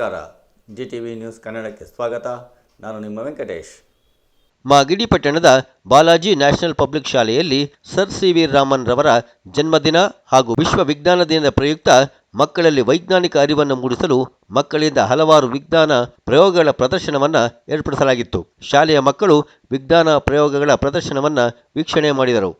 ನಮಸ್ಕಾರ. G T V news ಕನ್ನಡಕ್ಕೆ ಸ್ವಾಗತ. ನಾನು ನಿಮ್ಮ ವೆಂಕಟೇಶ್. ಮಾಗಿಡಿ ಪಟ್ಟಣದ ಬಾಲಾಜಿ ನ್ಯಾಷನಲ್ ಪಬ್ಲಿಕ್ ಶಾಲೆಯಲ್ಲಿ ಸರ್ ಸಿ ವಿ ರಾಮನ್ ರವರ ಜನ್ಮದಿನ ಹಾಗೂ ವಿಶ್ವ ವಿಜ್ಞಾನ ದಿನದ ಪ್ರಯುಕ್ತ ಮಕ್ಕಳಲ್ಲಿ ವೈಜ್ಞಾನಿಕ ಅರಿವನ್ನು ಮೂಡಿಸಲು ಮಕ್ಕಳಿಂದ ಹಲವಾರು ವಿಜ್ಞಾನ ಪ್ರಯೋಗಗಳ ಪ್ರದರ್ಶನವನ್ನು ಏರ್ಪಡಿಸಲಾಗಿತ್ತು. ಶಾಲೆಯ ಮಕ್ಕಳು ವಿಜ್ಞಾನ ಪ್ರಯೋಗಗಳ ಪ್ರದರ್ಶನವನ್ನು ವೀಕ್ಷಣೆ ಮಾಡಿದರು.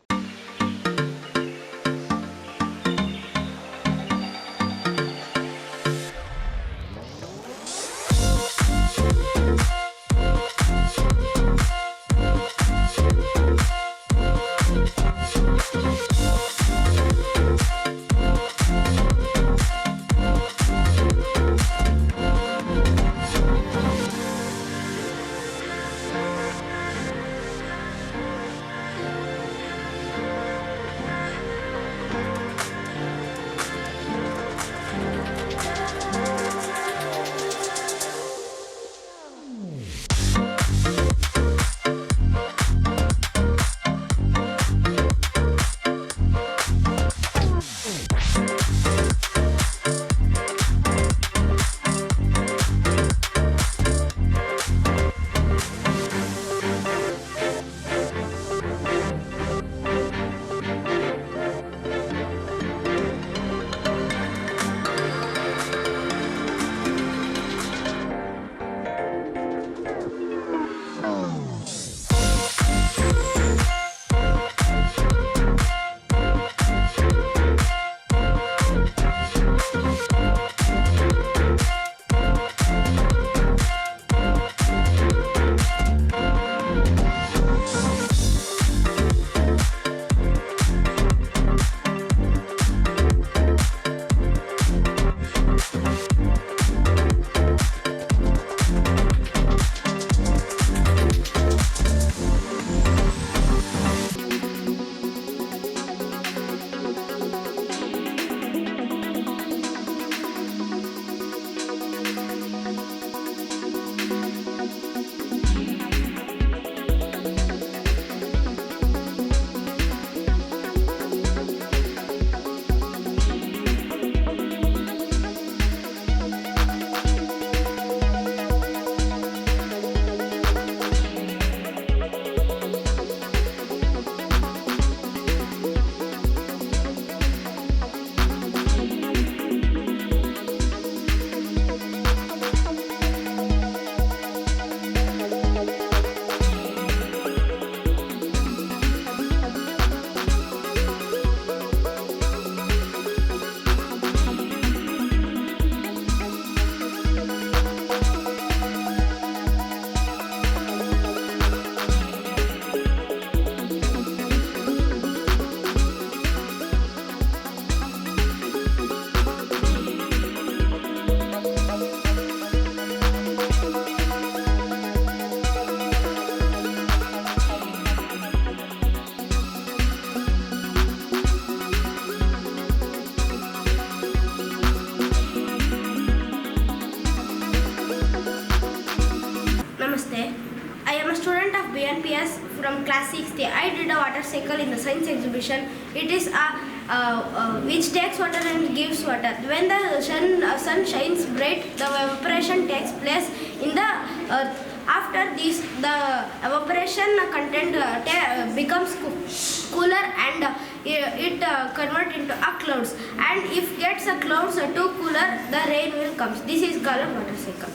BNPS from class 6th. I did a water cycle in the science exhibition. It is a uh, uh, which takes water and gives water. When the sun, uh, sun shines bright, the evaporation takes place in the earth. After this, the evaporation content uh, uh, becomes coo- cooler and uh, it uh, convert into a clouds. And if gets a clouds uh, too cooler, the rain will comes. This is called water cycle.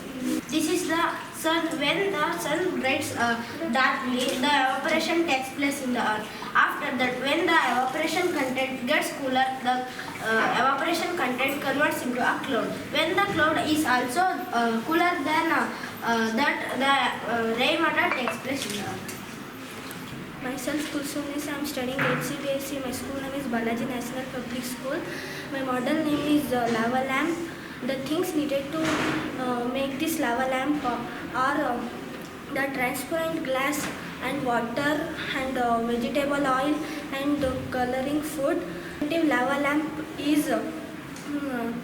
This is the sun. When the sun brights uh, darkly, the evaporation takes place in the earth. After that, when the evaporation content gets cooler, the uh, evaporation content converts into a cloud. When the cloud is also uh, cooler than uh, uh, that, the uh, rainwater takes place in the earth. Myself Kulsumis, I am studying HCBSC. My school name is Balaji National Public School. My model name is uh, lava lamp. The things needed to uh, make this lava lamp uh, are uh, the transparent glass and water and uh, vegetable oil and coloring food. The lava lamp is uh, mm,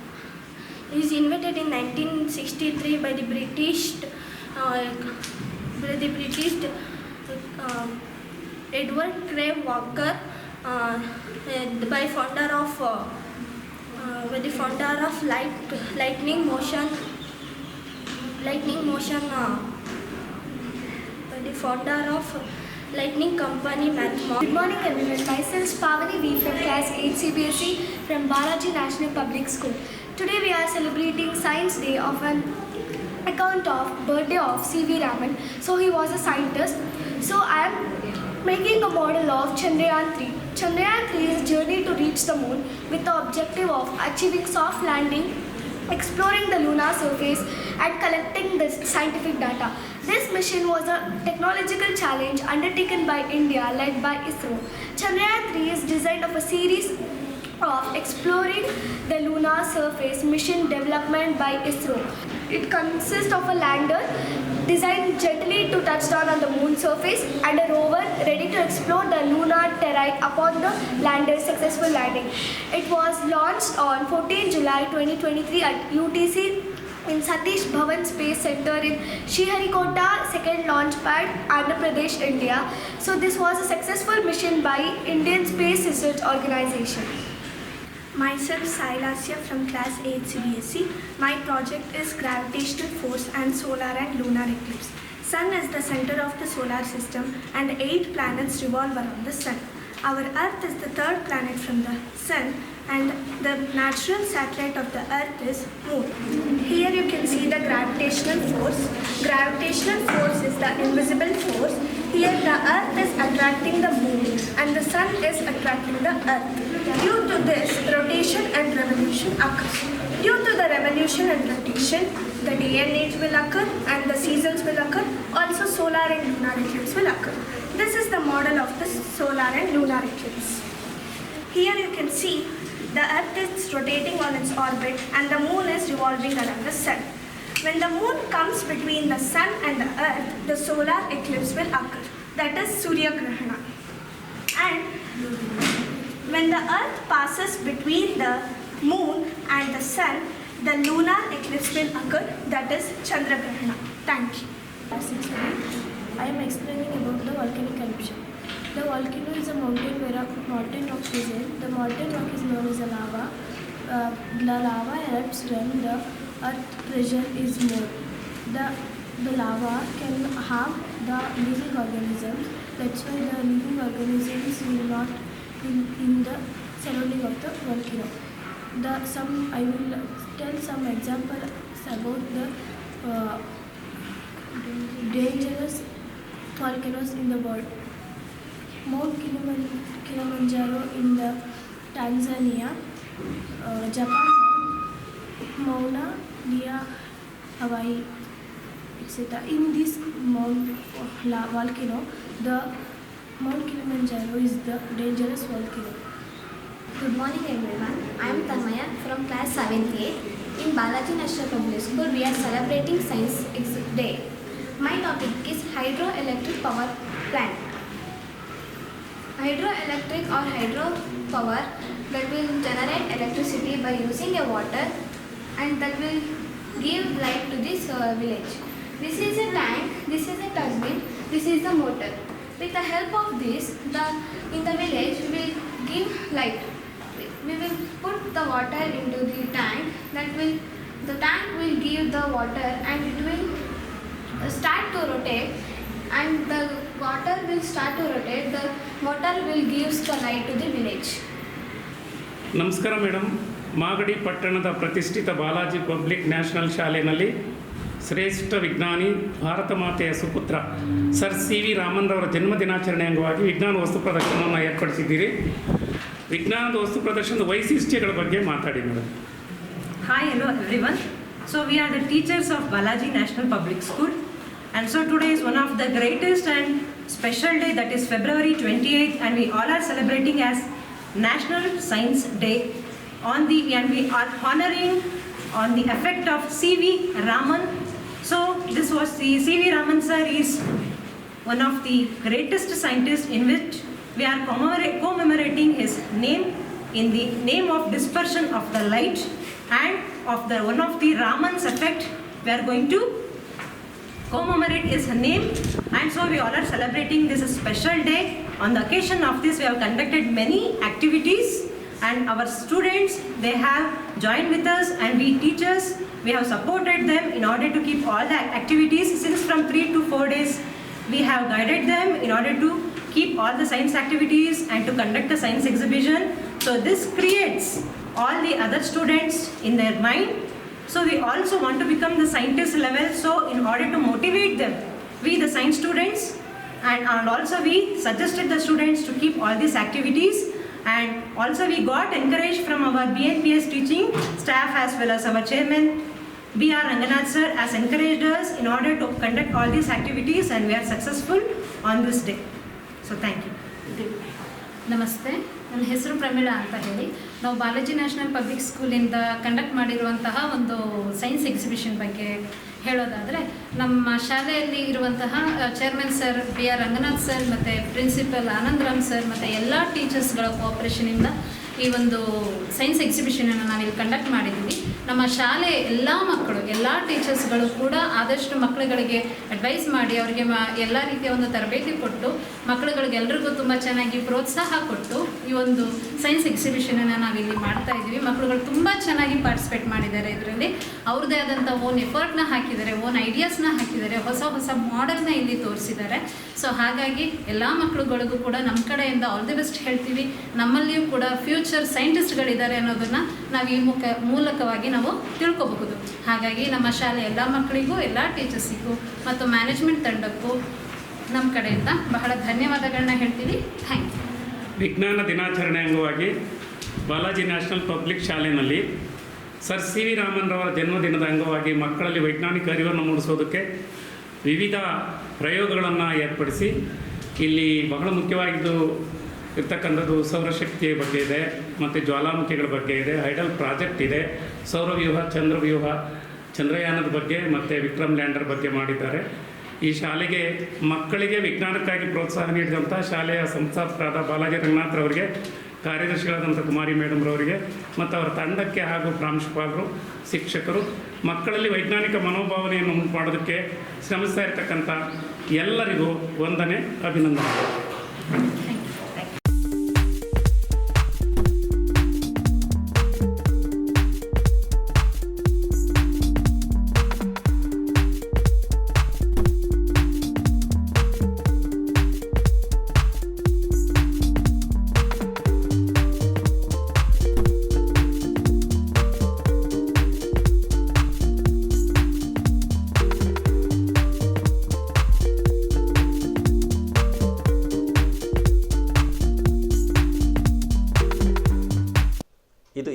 is invented in 1963 by the British by the British uh, Edward Crave Walker uh, by founder of uh, uh, by the founder of light lightning motion lightning motion uh, the founder of lightning company Mathmon. Good morning everyone. Myself is Pavani V from class 8 CBSE from Balaji National Public School. Today we are celebrating Science Day of an account of birthday of C.V. Raman. So he was a scientist. So I am making a model of Chandrayaan 3. Chandrayaan 3 is a journey to reach the moon with the objective of achieving soft landing exploring the lunar surface and collecting the scientific data. This mission was a technological challenge undertaken by India led by ISRO. Chandrayaan 3 is designed of a series of exploring the lunar surface mission development by ISRO. It consists of a lander designed gently to touch down on the moon surface and a rover ready to explore the lunar terrain upon the lander's successful landing. It was launched on 14 July 2023 at UTC in Satish Bhavan Space Center in Sriharikota, second launch pad, Andhra Pradesh, India. So this was a successful mission by Indian Space Research Organization. Myself Sailasya from class 8 CBSE. My project is gravitational force and solar and lunar eclipse. Sun is the center of the solar system and eight planets revolve around the sun. Our earth is the third planet from the sun and the natural satellite of the earth is moon. Here you can see the gravitational force. Gravitational force is the invisible force. Here the earth is attracting the moon and the sun is attracting the earth. Due to this, rotation and revolution occurs. Due to the revolution and rotation, the day and age will occur and the seasons will occur. Also, solar and lunar eclipse will occur. This is the model of the solar and lunar eclipse. Here you can see the earth is rotating on its orbit and the moon is revolving around the sun. When the moon comes between the sun and the earth, the solar eclipse will occur. That is Surya Grahana. And when the earth passes between the moon and the sun, the lunar eclipse will occur. That is Chandra Grahana. Thank you. I am explaining about the volcanic eruption. The volcano is a mountain where a mountain rock present. The mountain rock is known as a lava. Uh, the lava erupts when the earth pressure is more. The, the lava can harm the living organisms. That's why the living organisms will not in, in the surrounding of the volcano. The some I will tell some examples about the uh, dangerous volcanoes in the world. Mount Kiliman- Kilimanjaro in the Tanzania, uh, Japan Mauna Lea, Hawaii, etc. In this Mount volcano, the Mount Kilimanjaro is the dangerous volcano. Good morning everyone. I am Tanmaya from class 7th A. In Balaji National Public School, we are celebrating Science Day. My topic is hydroelectric power plant. Hydroelectric or hydro power that will generate electricity by using a water and that will give light to this uh, village. This is a tank, this is a turbine, this is the motor. With the help of this, the in the village we will give light. We will put the water into the tank. That will the tank will give the water and it will start to rotate and the water will start to rotate. The motor will give the light to the village. ನಮಸ್ಕಾರ madam Magadi ಪಟ್ಟಣದ ಪ್ರತಿಷ್ಠಿತ Balaji public national ಶಾಲೆಯಲ್ಲಿ ಶ್ರೇಷ್ಠ ವಿಜ್ಞಾನಿ, ಭಾರತ ಮಾತೆಯ ಸುಪುತ್ರ. Sir C V ರಾಮನ್ರವರ ಜನ್ಮದಿನಾಚರಣೆ ಅಂಗವಾಗಿ ವಿಜ್ಞಾನ ವಸ್ತು ಪ್ರದರ್ಶನವನ್ನು ಏರ್ಪಡಿಸಿದ್ದೀರಿ. ವಿಜ್ಞಾನದ ವಸ್ತು ಪ್ರದರ್ಶನದ ವೈಶಿಷ್ಟ್ಯಗಳ ಬಗ್ಗೆ ಮಾತಾಡಿ madam. Hi hello everyone so we are the teachers of Balaji national public school and so today is one of the greatest and special day that is February twenty eighth and we all are celebrating as national science day on the and we are honouring on the effect of C V Raman So this was the C.V. Raman sir is one of the greatest scientists in which we are commemorating his name in the name of dispersion of the light and of the one of the Raman's effect. We are going to commemorate his name. And so we all are celebrating this special day. On the occasion of this we have conducted many activities and our students they have joined with us and we teachers we have supported them in order to keep all the activities since from 3 to 4 days. We have guided them in order to keep all the science activities and to conduct a science exhibition. So this creates all the other students in their mind. So we also want to become the scientist level. So in order to motivate them we the science students and, and also we suggested the students to keep all these activities and also we got encouraged from our BNPS teaching staff as well as our chairman B.R. Ranganath sir has encouraged us in order to conduct all these activities and we are successful on this day. So thank you. ನಮಸ್ತೆ ನನ್ನ ಹೆಸರು ಪ್ರಮೀಳಾ ಅಂತ ಹೇಳಿ ನಾವು Balaji national public ಸ್ಕೂಲಿಂದ conduct ಮಾಡಿರುವಂತಹ ಒಂದು science exhibition ಬಗ್ಗೆ ಹೇಳೋದಾದರೆ, ನಮ್ಮ ಶಾಲೆಯಲ್ಲಿ ಇರುವಂತಹ chairman sir B R Ranganath sir ಮತ್ತು ಪ್ರಿನ್ಸಿಪಲ್ ಆನಂದರಾಮ್ ಸರ್ ಮತ್ತು ಎಲ್ಲ ಟೀಚರ್ಸ್ಗಳ ಕೋಆಪ್ರೇಷನಿಂದ ಈ ಒಂದು ಸೈನ್ಸ್ ಎಕ್ಸಿಬಿಷನನ್ನು ನಾವಿಲ್ಲಿ ಕಂಡಕ್ಟ್ ಮಾಡಿದ್ದೀವಿ. ನಮ್ಮ ಶಾಲೆ ಎಲ್ಲ ಮಕ್ಕಳು, ಎಲ್ಲ ಟೀಚರ್ಸ್ಗಳು ಕೂಡ ಆದಷ್ಟು ಮಕ್ಕಳುಗಳಿಗೆ ಅಡ್ವೈಸ್ ಮಾಡಿ ಅವರಿಗೆ ಎಲ್ಲ ರೀತಿಯ ಒಂದು ತರಬೇತಿ ಕೊಟ್ಟು, ಮಕ್ಕಳುಗಳಿಗೆ ಎಲ್ರಿಗೂ ತುಂಬ ಚೆನ್ನಾಗಿ ಪ್ರೋತ್ಸಾಹ ಕೊಟ್ಟು ಈ ಒಂದು ಸೈನ್ಸ್ ಎಕ್ಸಿಬಿಷನನ್ನು ನಾವಿಲ್ಲಿ ಮಾಡ್ತಾ ಇದ್ದೀವಿ. ಮಕ್ಕಳುಗಳು ತುಂಬ ಚೆನ್ನಾಗಿ ಪಾರ್ಟಿಸಿಪೇಟ್ ಮಾಡಿದ್ದಾರೆ ಇದರಲ್ಲಿ. ಅವ್ರದ್ದೇ ಆದಂಥ ಓನ್ ಎಫರ್ಟ್ನ ಹಾಕಿದ್ದಾರೆ ಓನ್ ಐಡಿಯಾಸ್ನ ಹಾಕಿದ್ದಾರೆ, ಹೊಸ ಹೊಸ ಮಾಡೆಲ್ನ ಇಲ್ಲಿ ತೋರಿಸಿದ್ದಾರೆ. ಸೊ ಹಾಗಾಗಿ ಎಲ್ಲ ಮಕ್ಕಳುಗಳಿಗೂ ಕೂಡ ನಮ್ಮ ಕಡೆಯಿಂದ ಆಲ್ ದಿ ಬೆಸ್ಟ್ ಹೇಳ್ತೀವಿ. ನಮ್ಮಲ್ಲಿಯೂ ಕೂಡ ಫ್ಯೂಚರ್ ಸೈಂಟಿಸ್ಟ್ಗಳಿದ್ದಾರೆ ಅನ್ನೋದನ್ನು ನಾವು ಈ ಮುಖ, ಮೂಲಕವಾಗಿ ನಾವು ತಿಳ್ಕೊಬಹುದು. ಹಾಗಾಗಿ ನಮ್ಮ ಶಾಲೆ ಎಲ್ಲ ಮಕ್ಕಳಿಗೂ, ಎಲ್ಲ ಟೀಚರ್ಸಿಗೂ ಮತ್ತು ಮ್ಯಾನೇಜ್ಮೆಂಟ್ ತಂಡಕ್ಕೂ ನಮ್ಮ ಕಡೆಯಿಂದ ಬಹಳ ಧನ್ಯವಾದಗಳನ್ನ ಹೇಳ್ತೀವಿ. Thank you. ವಿಜ್ಞಾನ ದಿನಾಚರಣೆ ಅಂಗವಾಗಿ ಬಾಲಾಜಿ ನ್ಯಾಷನಲ್ ಪಬ್ಲಿಕ್ ಶಾಲೆಯಲ್ಲಿ ಸರ್ ಸಿ ವಿ ರಾಮನ್ರವರ ಜನ್ಮದಿನದ ಅಂಗವಾಗಿ ಮಕ್ಕಳಲ್ಲಿ ವೈಜ್ಞಾನಿಕ ಅರಿವನ್ನು ಮೂಡಿಸೋದಕ್ಕೆ ವಿವಿಧ ಪ್ರಯೋಗಗಳನ್ನು ಏರ್ಪಡಿಸಿ ಇಲ್ಲಿ ಬಹಳ ಮುಖ್ಯವಾಗಿದ್ದು ಇರ್ತಕ್ಕಂಥದ್ದು ಸೌರಶಕ್ತಿಯ ಬಗ್ಗೆ ಇದೆ, ಮತ್ತು ಜ್ವಾಲಾಮುಖಿಗಳ ಬಗ್ಗೆ ಇದೆ ಐಡಲ್ ಪ್ರಾಜೆಕ್ಟ್ ಇದೆ ಸೌರವ್ಯೂಹ, ಚಂದ್ರವ್ಯೂಹ, ಚಂದ್ರಯಾನದ ಬಗ್ಗೆ ಮತ್ತು ವಿಕ್ರಮ್ ಲ್ಯಾಂಡರ್ ಬಗ್ಗೆ ಮಾಡಿದ್ದಾರೆ. ಈ ಶಾಲೆಗೆ ಮಕ್ಕಳಿಗೆ ವಿಜ್ಞಾನಕ್ಕಾಗಿ ಪ್ರೋತ್ಸಾಹ ನೀಡಿದಂಥ ಶಾಲೆಯ ಸಂಸ್ಥಾಪಕರಾದ ಬಾಲಾಜಿ ರಂಗನಾಥ್ರವರಿಗೆ ಕಾರ್ಯದರ್ಶಿಗಳಾದಂಥ ಕುಮಾರಿ ಮೇಡಮ್ರವರಿಗೆ ಮತ್ತು ಅವರ ತಂಡಕ್ಕೆ ಹಾಗೂ ಪ್ರಾಂಶುಪಾಲರು, ಶಿಕ್ಷಕರು, ಮಕ್ಕಳಲ್ಲಿ ವೈಜ್ಞಾನಿಕ ಮನೋಭಾವನೆಯನ್ನು ಉಂಟು ಮಾಡೋದಕ್ಕೆ ಶ್ರಮಿಸ್ತಾ ಇರತಕ್ಕಂಥ ಎಲ್ಲರಿಗೂ ವಂದನೆ ಅಭಿನಂದನೆ